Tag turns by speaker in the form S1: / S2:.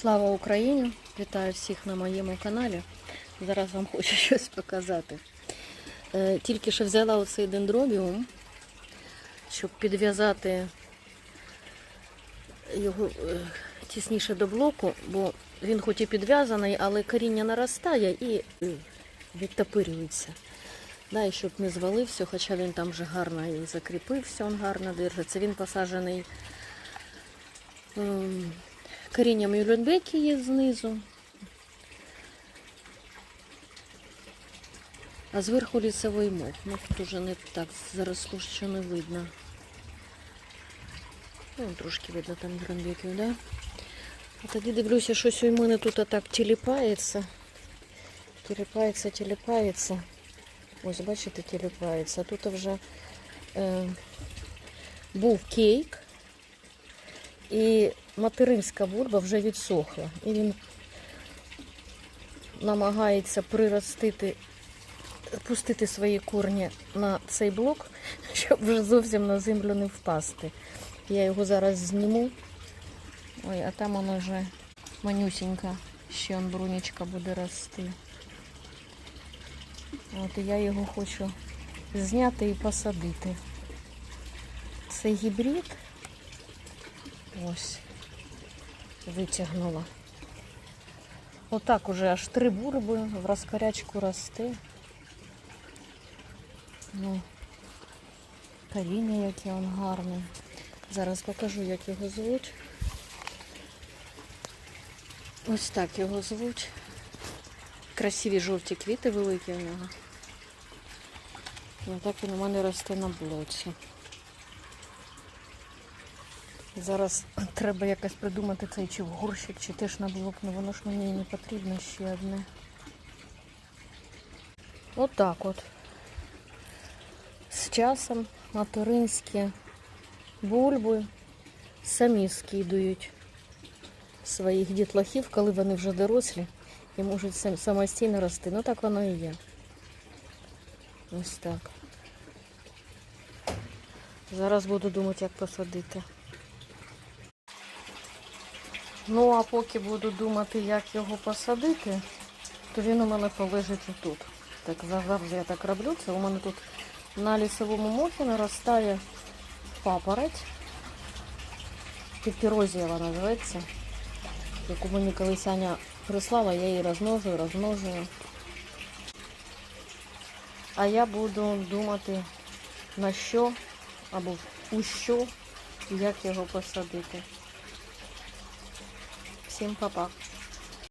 S1: Слава Україні! Вітаю всіх на моєму каналі. Зараз вам хочу щось показати. Е, Тільки що взяла оцей дендробіум, щоб підв'язати його е, тісніше до блоку, бо він хоч і підв'язаний, але коріння наростає і е, відтопирюється. Да, і щоб не звалився, хоча він там вже гарно і закріпився, він гарно держиться. Він посаджений корінням юлюнбеки є знизу. А зверху лісовий мох. Ну тут уже не так заросло, що не видно. Ну, трошки видно там юлюнбеків, да? А тоді дивлюся, щось у мене тут отак тіліпається. Тіліпається, тіліпається. Ось, бачите, тіліпається. Тут вже е, був кейк. І материнська бульба вже відсохла. І він намагається приростити, пустити свої корні на цей блок, щоб вже зовсім на землю не впасти. Я його зараз зніму. Ой, а там вона вже манюсінька, ще он буде рости. От я його хочу зняти і посадити. Це гібрид. Ось. Витягнула. Отак уже аж три бульби в розкорячку росте. Ну, коріння яке він гарне. Зараз покажу, як його звуть. Ось так його звуть. Красиві жовті квіти великі у нього. Отак він у мене росте на блоці. Зараз треба якось придумати цей чи в чи теж на блок, ну воно ж мені не потрібно ще одне. Отак от. З часом материнські бульби самі скидують своїх дітлахів, коли вони вже дорослі і можуть самостійно рости. Ну так воно і є. Ось так. Зараз буду думати, як посадити. Ну, а поки буду думати, як його посадити, то він у мене полежить тут. Так завжди я так роблю. Це у мене тут на лісовому мохі наростає папороть. Піпірозія вона називається. Яку мені колись Аня прислала, я її розмножую, розмножую. А я буду думати на що або у що, як його посадити. Всім па-па.